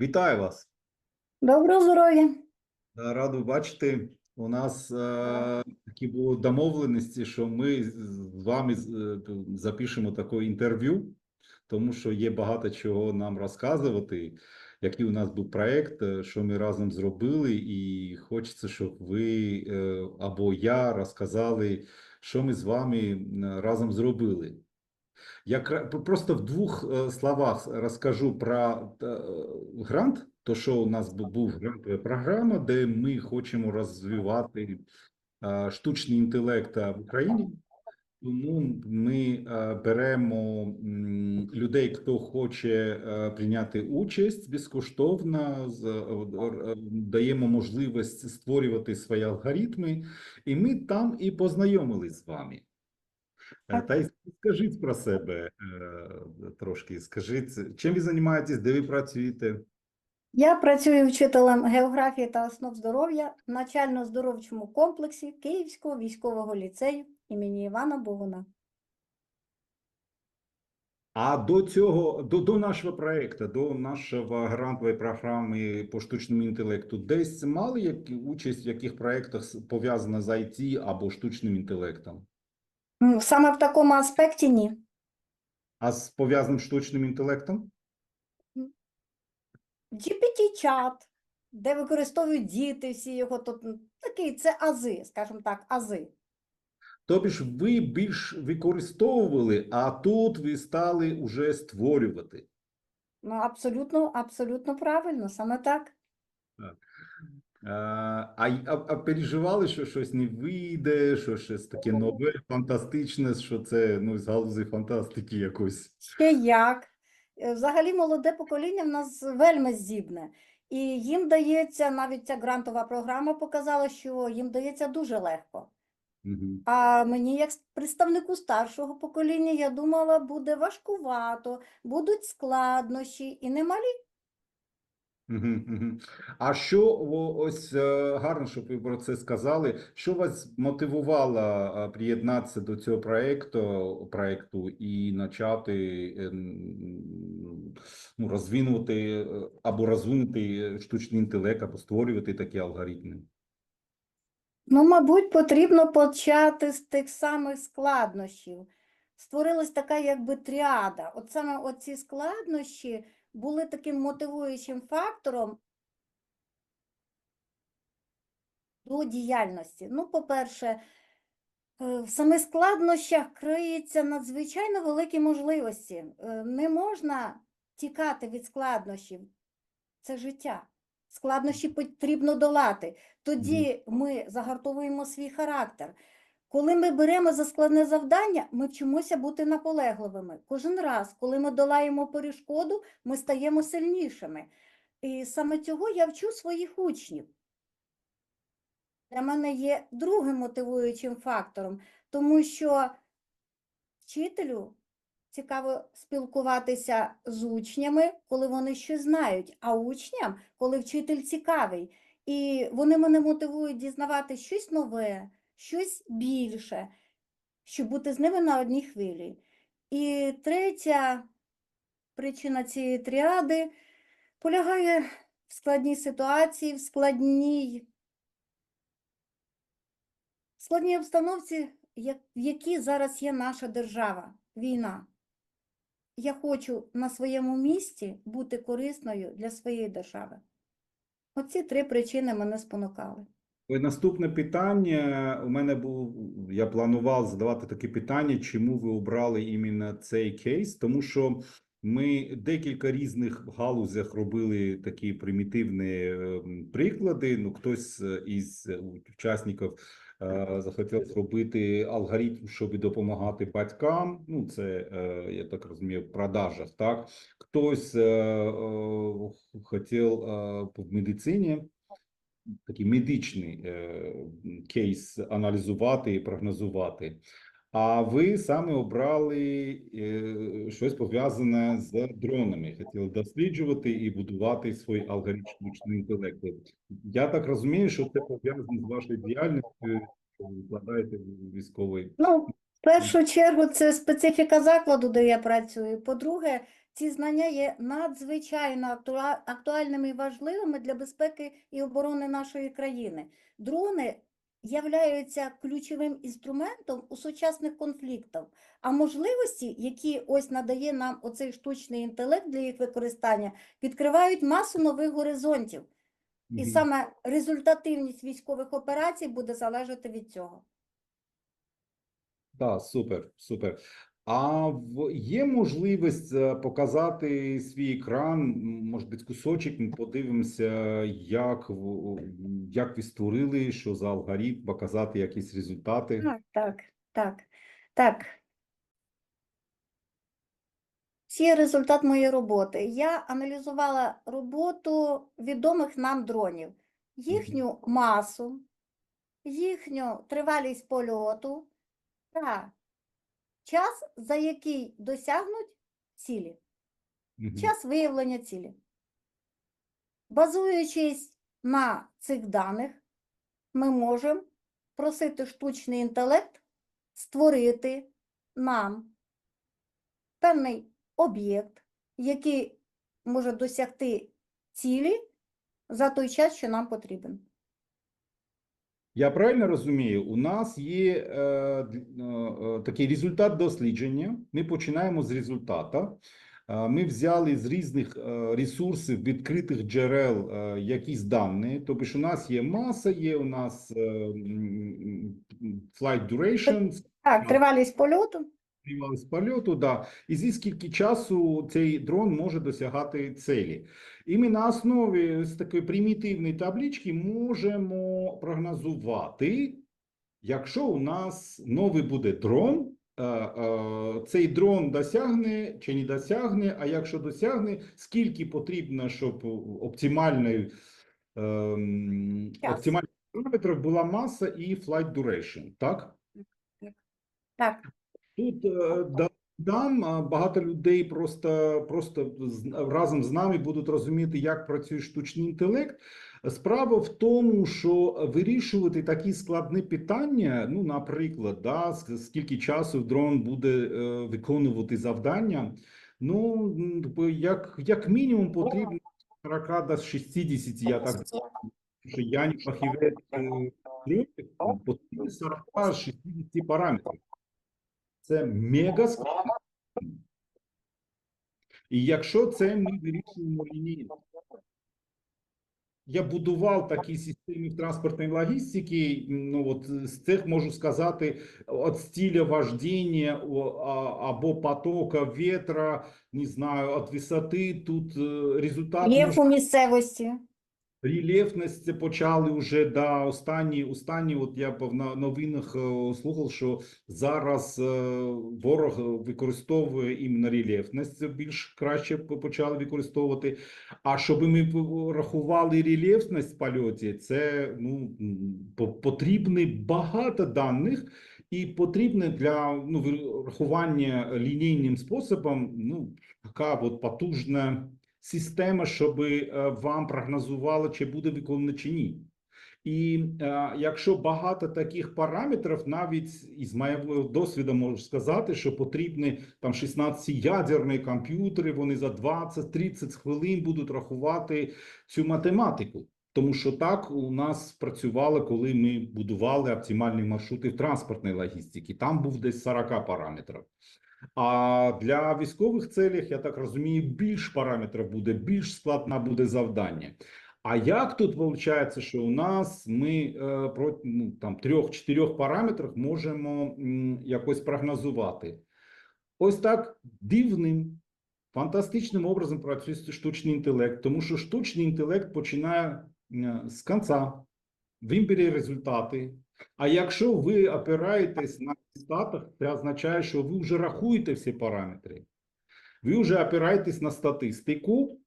Вітаю вас! Доброго здоров'я. Е, бачити. У нас е, такі були домовленості, що ми з з вами е, запишемо таке інтерв'ю, тому що є багато чого нам розказувати, який у нас був проект, е, що ми разом зробили, і хочеться, щоб ви е, або я розказали, що ми з вами разом зробили. Я просто в двох е, словах розкажу про е, грант. То, що у нас був грантова програма, де ми хочемо розвивати е, штучний інтелект в Україні. Тому ми беремо людей, хто хоче прийняти участь безкоштовно, даємо можливість створювати свої алгоритми, і ми там і познайомились з вами. Е, Та й скажіть про себе е, трошки. Скажіть, чим ви займаєтесь, де ви працюєте? Я працюю вчителем географії та основ здоров'я в навчально-здоровчому комплексі Київського військового ліцею імені Івана Богуна. А до цього, до, до нашого проекту, до нашого грантової програми по штучному інтелекту, десь мали які, участь в яких проектах с- пов'язано з IT або штучним інтелектом? Саме в такому аспекті ні. А з пов'язаним штучним інтелектом? GPT-чат, де використовують діти всі його тут такий, це ази, скажімо так, ази. Тобі ж ви більш використовували, а тут ви стали уже створювати. Ну, абсолютно, абсолютно правильно, саме так. Е, А, а, а переживали, що щось не вийде, що щось таке нове, фантастичне, що це ну, з галузі фантастики якось. Ще як. Е, Взагалі молоде покоління в нас вельми здібне. І їм дається, навіть ця грантова програма показала, що їм дається дуже легко. Мгм. А мені, як представнику старшого покоління, я думала, буде важкувато, будуть складнощі і немалі. А що ось е, гарно, щоб ви про це сказали. Що вас мотивувало е, приєднатися до цього проекту, проекту і почати ем, ну, розвинути е, або розвинути штучний інтелект, або створювати такі алгоритми? Ну, мабуть, потрібно почати з тих самих складнощів. Створилась така якби тріада. От саме оці складнощі були таким мотивуючим фактором до діяльності. Ну, по-перше, е, в самих складнощах криються надзвичайно великі можливості. Е, Не можна тікати від складнощів. Це життя. Складнощі потрібно долати. Тоді ми загартовуємо свій характер. Коли ми беремо за складне завдання, ми вчимося бути наполегливими. Кожен раз, коли ми долаємо перешкоду, ми стаємо сильнішими. І саме цього я вчу своїх учнів. Для мене є другим мотивуючим фактором, тому що вчителю цікаво спілкуватися з учнями, коли вони щось знають, а учням, коли вчитель цікавий. І вони мене мотивують дізнавати щось нове, щось більше, щоб бути з ними на одній хвилі. І третя причина цієї тріади полягає в складній ситуації, в складній, в складній обстановці, в якій зараз є наша держава, війна. Я хочу на своєму місці бути корисною для своєї держави. Оці три причини мене спонукали. Наступне питання. У мене був, я планував задавати таке питання, чому ви обрали іменно цей кейс, тому що ми декілька різних галузях робили такі примітивні ем, приклади. Ну, хтось е, із учасників е, захотів зробити алгоритм, щоб допомагати батькам. Ну, це, е, я так розумію, в продажах, так? Хтось е, е, хотів е, в медицині такий медичний е, кейс аналізувати і прогнозувати. А ви саме обрали е, щось пов'язане з дронами, хотіли досліджувати і будувати свій алгоритм штучного. Я так розумію, що це пов'язано з вашою діяльністю, що ви вкладаєте військовий. Ну, в першу чергу, це специфіка закладу, де я працюю. По-друге, ці знання є надзвичайно актуальними і важливими для безпеки і оборони нашої країни. Дрони являються ключовим інструментом у сучасних конфліктах, а можливості, які ось надає нам оцей штучний інтелект для їх використання, відкривають масу нових горизонтів. І саме результативність військових операцій буде залежати від цього. Так, супер, супер. А є можливість е, показати свій екран, може бути, кусочок, ми подивимося, як, як ви створили, що за алгоритм, показати якісь результати. Так, так, так, так. Це результат моєї роботи. Я аналізувала роботу відомих нам дронів, їхню масу, їхню тривалість польоту та час, за який досягнуть цілі, Мгм. час виявлення цілі. Базуючись на цих даних, ми можемо просити штучний інтелект створити нам певний об'єкт, який може досягти цілі за той час, що нам потрібен. Я правильно розумію, у нас є е, е, е, такий результат дослідження. Ми починаємо з результату. Е, Ми взяли з різних е, ресурсів, відкритих джерел е, якісь дані. Тобто, у нас є маса, є у нас е, flight duration, Так, тривалість польоту. Тривалість польоту, да. і зі скільки часу цей дрон може досягати цілі. І ми на основі з такої примітивної таблички можемо прогнозувати, якщо у нас новий буде дрон, е, е, цей дрон досягне чи не досягне, а якщо досягне, скільки потрібно, щоб оптимальною ем, Час. оптимальних параметрів була маса і flight duration, так? Так, Тут е, да- дам багато людей просто, просто разом з нами будуть розуміти, як працює штучний інтелект. Справа в тому, що вирішувати такі складні питання, ну, наприклад, да, скільки часу дрон буде е, виконувати завдання. Ну, як, як мінімум потрібно 40 до 60, я так що я не фахівець е, потрібно 40-60 параметрів. Це мега складно. І якщо це ми вирішуємо лінійно. Я будував такі системи в транспортній логістиці. Ну от з цих можу сказати, від стиля вождения або потока ветра, не знаю, від висоти. Тут е, результат є у місцевості. Рельєфність це почали вже да останні. Останні, от я на новинах е, слухав, що зараз е, ворог використовує іменно рельєфність. Більш краще почали використовувати. А щоб ми рахували рельєфність в польоті, це ну потрібно багато даних. І потрібне для ну, рахування лінійним способом ну, така от потужна система, щоб е, вам прогнозувало, чи буде виконано чи ні. І е, якщо багато таких параметрів, навіть із моєго досвіду можу сказати, що потрібні там 16 ядерні комп'ютери, вони за 20-30 хвилин будуть рахувати цю математику. Тому що так у нас працювало, коли ми будували оптимальні маршрути в транспортній логістиці. Там був десь 40 параметрів. А для військових целях, я так розумію, більш параметрів буде, більш складне буде завдання. А як тут виходить, що у нас ми е, про ну, там трьох-чотирьох параметрах можемо якось прогнозувати? Ось так дивним, фантастичним образом працює штучний інтелект, тому що штучний інтелект починає з кінця, він бере результати. А якщо ви опираєтесь на статах, це означає, що ви вже рахуєте всі параметри. Ви вже опираєтесь на статистику.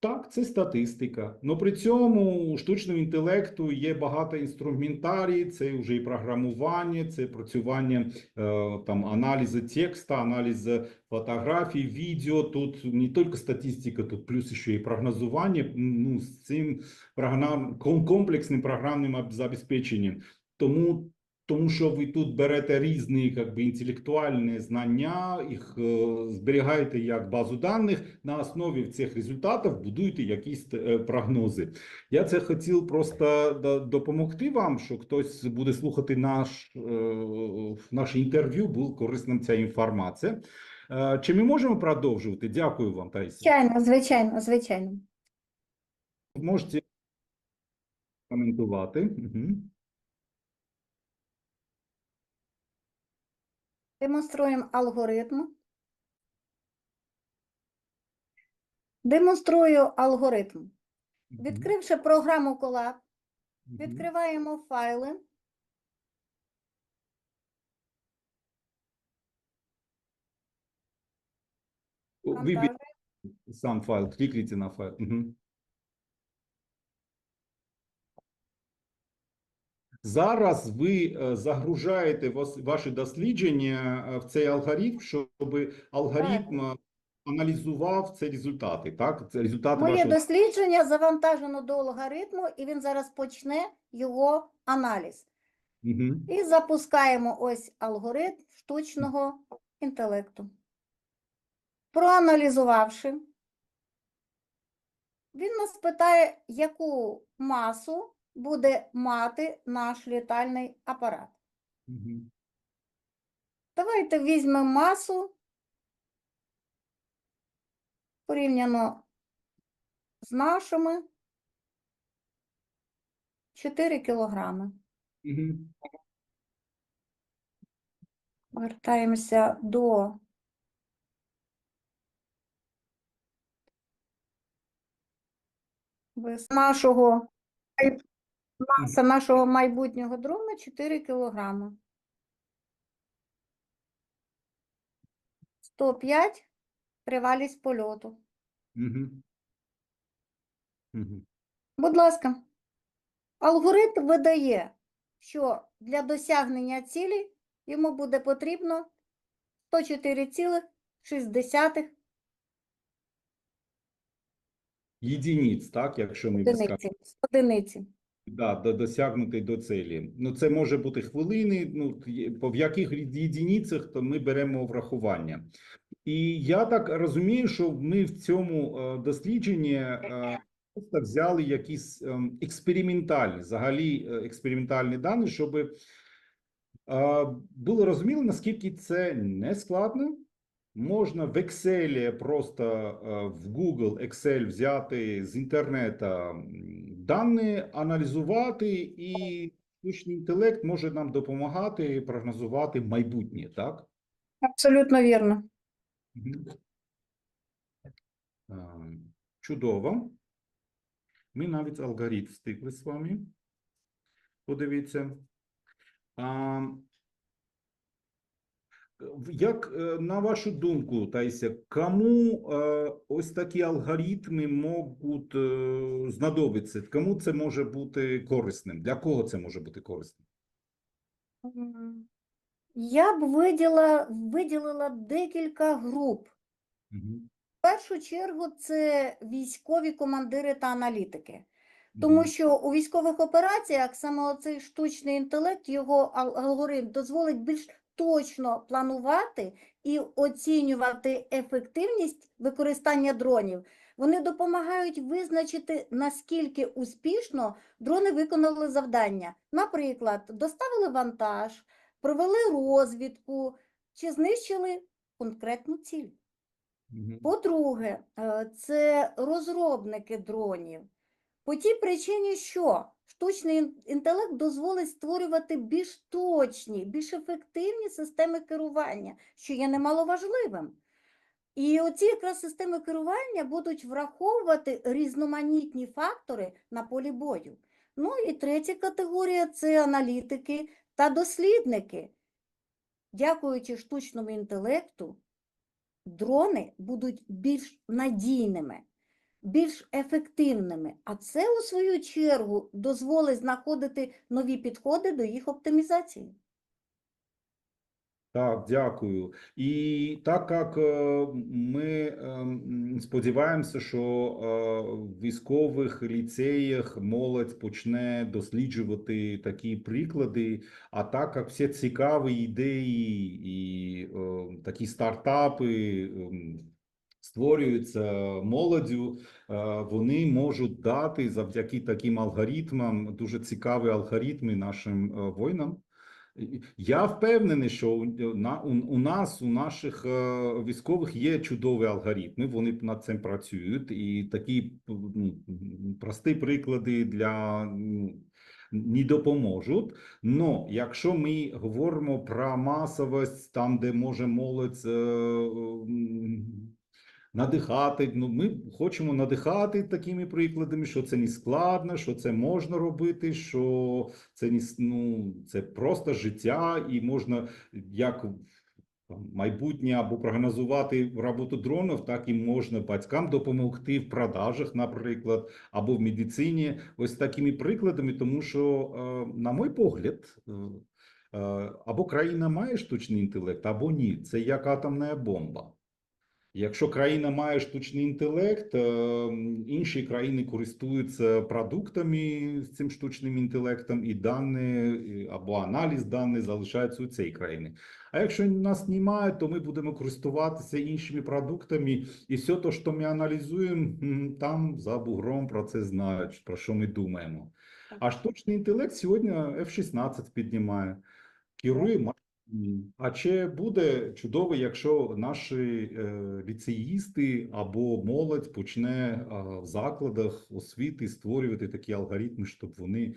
Так, це статистика. Но при цьому у штучного інтелекту є багато інструментарій, це вже і програмування, це працювання е, там аналізу текста, аналізу фотографій, відео. Тут не тільки статистика, тут плюс ще і прогнозування. Ну, з цим програм, комплексним програмним забезпеченням. Тому тому що ви тут берете різні как би, інтелектуальні знання, їх е, зберігаєте як базу даних, на основі цих результатів будуєте якісь е, прогнози. Я це хотів просто до- допомогти вам, що хтось буде слухати наш, е, наше інтерв'ю, був корисним ця інформація. Чи ми можемо продовжувати? Дякую вам, Таїсія. Звичайно, звичайно, звичайно. Можете коментувати. Угу. Демонструємо алгоритм. Демонструю алгоритм. Відкривши програму Colab, відкриваємо файли. Виберіть сам файл, клікайте на файл. Угу. Зараз ви е, загружаєте ваші дослідження е, в цей алгоритм, щоб алгоритм е, аналізував ці результати. Так, це результати Моє вашого дослідження завантажено до алгоритму, і він зараз почне його аналіз. Угу. І запускаємо ось алгоритм штучного інтелекту. Проаналізувавши, він нас питає, яку масу буде мати наш літальний апарат. Угу. Давайте візьмемо масу порівняно з нашими 4 кілограми. Угу. Вертаємося до нашого маса нашого майбутнього дрона 4 кілограми. 105 тривалість польоту. Угу. Угу. Будь ласка, алгоритм видає, що для досягнення цілі йому буде потрібно 104,6 Єдиниць, так, якщо ми одиниці. одиниці. Да, до, досягнути до цілі. Ну, це може бути хвилини, ну, в яких єдиницях, то ми беремо врахування. І я так розумію, що ми в цьому е, дослідженні е, просто взяли якісь ем, експериментальні, взагалі е, експериментальні дані, щоб було розуміло, наскільки це не складно. Можна в Excel просто в Google Excel взяти з інтернету дані, аналізувати, і штучний інтелект може нам допомагати прогнозувати майбутнє, так? Абсолютно вірно. Чудово. Ми навіть алгоритм встигли з вами. Подивіться. Як, е, на вашу думку, Тайся, кому е, ось такі алгоритми можуть е, знадобитися? Кому це може бути корисним? Для кого це може бути корисним? Я б виділа, виділила декілька груп. Мгм. В першу чергу це військові командири та аналітики. Тому що у військових операціях саме оцей штучний інтелект, його алгоритм дозволить більш точно планувати і оцінювати ефективність використання дронів. Вони допомагають визначити, наскільки успішно дрони виконали завдання. Наприклад, доставили вантаж, провели розвідку чи знищили конкретну ціль. По-друге, е, це розробники дронів. По тій причині, що штучний інтелект дозволить створювати більш точні, більш ефективні системи керування, що є немаловажливим. І оці якраз системи керування будуть враховувати різноманітні фактори на полі бою. Ну і третя категорія це аналітики та дослідники. Дякуючи штучному інтелекту, дрони будуть більш надійними, більш ефективними, а це, у свою чергу, дозволить знаходити нові підходи до їх оптимізації. Так, дякую. І так як е, ми ем, сподіваємося, що е, в військових ліцеях молодь почне досліджувати такі приклади, а так як всі цікаві ідеї і е, такі стартапи ем, створюються молоддю, е, вони можуть дати завдяки таким алгоритмам дуже цікаві алгоритми нашим е, воїнам. Я впевнений, що у, на, у, у нас, у наших е, військових є чудові алгоритми, вони над цим працюють, і такі ну, прості приклади для не допоможуть. Но якщо ми говоримо про масовість, там, де може молодь надихати, ну ми хочемо надихати такими прикладами, що це не складно, що це можна робити, що це не ну, це просто життя, і можна як майбутнє або прогнозувати роботу дронів, так і можна батькам допомогти в продажах, наприклад, або в медицині. Ось такими прикладами, тому що, е, на мій погляд, е, е, або країна має штучний інтелект, або ні. Це як атомна бомба. Якщо країна має штучний інтелект, е, інші країни користуються продуктами з цим штучним інтелектом, і дані або аналіз даних залишаються у цій країні. А якщо нас немає, то ми будемо користуватися іншими продуктами, і все те, що ми аналізуємо, там за бугром про це знають, про що ми думаємо. А штучний інтелект сьогодні F-16 піднімає, керує. А чи буде чудово, якщо наші е, ліцеїсти або молодь почне в закладах освіти створювати такі алгоритми, щоб вони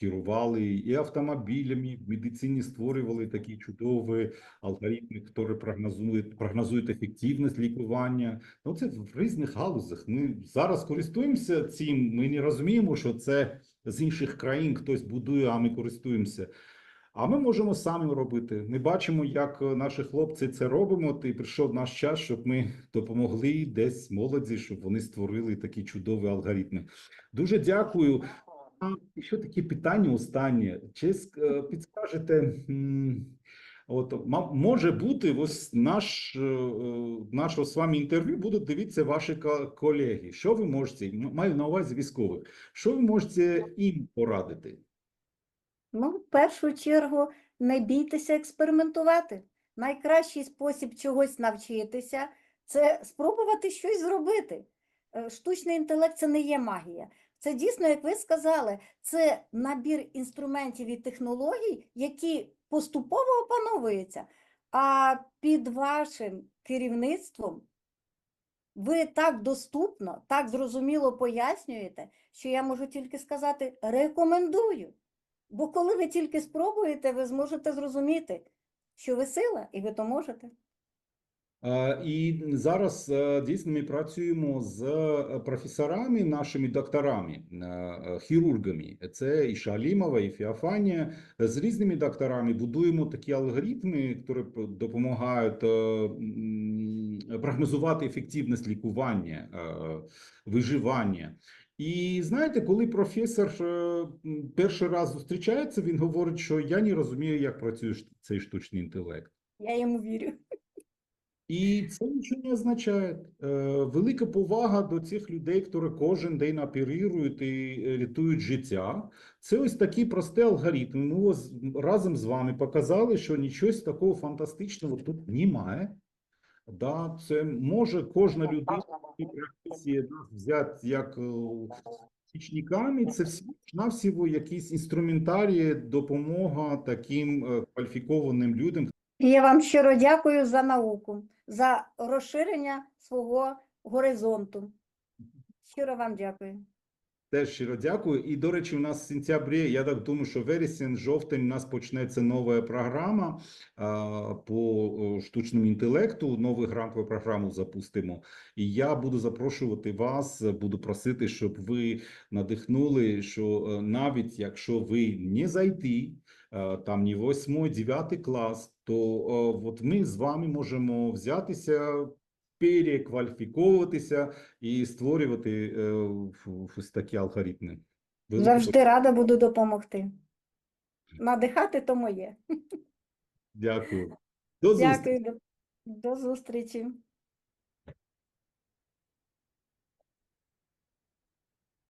керували і автомобілями, в медицині створювали такі чудові алгоритми, які прогнозують, прогнозують ефективність лікування. Ну, це в різних галузях. Ми зараз користуємося цим. Ми не розуміємо, що це з інших країн хтось будує, а ми користуємося. А ми можемо самі робити. Ми бачимо, як е, наші хлопці це робимо. І прийшов наш час, щоб ми допомогли десь молоді, щоб вони створили такі чудові алгоритми. Дуже дякую. А ще таке питання останнє. Чи е, підскажете? От може бути, ось наш е, нашого з вами інтерв'ю будуть дивитися ваші колеги. Що ви можете маю на увазі військових? Що ви можете їм порадити? Ну, в першу чергу, не бійтеся експериментувати. Найкращий спосіб чогось навчитися це спробувати щось зробити. Е, Штучний інтелект це не є магія. Це дійсно, як ви сказали, це набір інструментів і технологій, які поступово опановуються. А під вашим керівництвом ви так доступно, так зрозуміло пояснюєте, що я можу тільки сказати рекомендую. Бо коли ви тільки спробуєте, ви зможете зрозуміти, що ви сила, і ви то можете. Е, І зараз е, дійсно ми працюємо з е, професорами, нашими докторами, хірургами. Це і Шалімова, і Феофанія. З різними докторами будуємо такі алгоритми, які допомагають прогнозувати ефективність лікування, виживання. І знаєте, коли професор е, перший раз зустрічається, він говорить, що я не розумію, як працює цей штучний інтелект. Я йому вірю. І це нічого не означає. Е, велика повага до цих людей, які кожен день оперують і е, рятують життя. Це ось такі прості алгоритми. Ми разом з вами показали, що нічого такого фантастичного тут немає. Да, це може кожна людина в цій професії нас взяти як е, свічниками. Це всі навсього якісь інструментарії, допомога таким е, кваліфікованим людям, я вам щиро дякую за науку, за розширення свого горизонту. Щиро вам дякую. Теж щиро дякую. І, до речі, у нас в сентябрі, я так думаю, що вересень, жовтень у нас почнеться нова програма а, по штучному інтелекту. Нову грантову програму запустимо. І я буду запрошувати вас, буду просити, щоб ви надихнули, що е, навіть якщо ви не зайти, е, там ні 8, 9 клас, то е, от ми з вами можемо взятися, перекваліфіковуватися і створювати е, ось такі алгоритми. Завжди рада буду допомогти. Надихати то моє. Дякую. До зустрічі. Дякую, до, до зустрічі.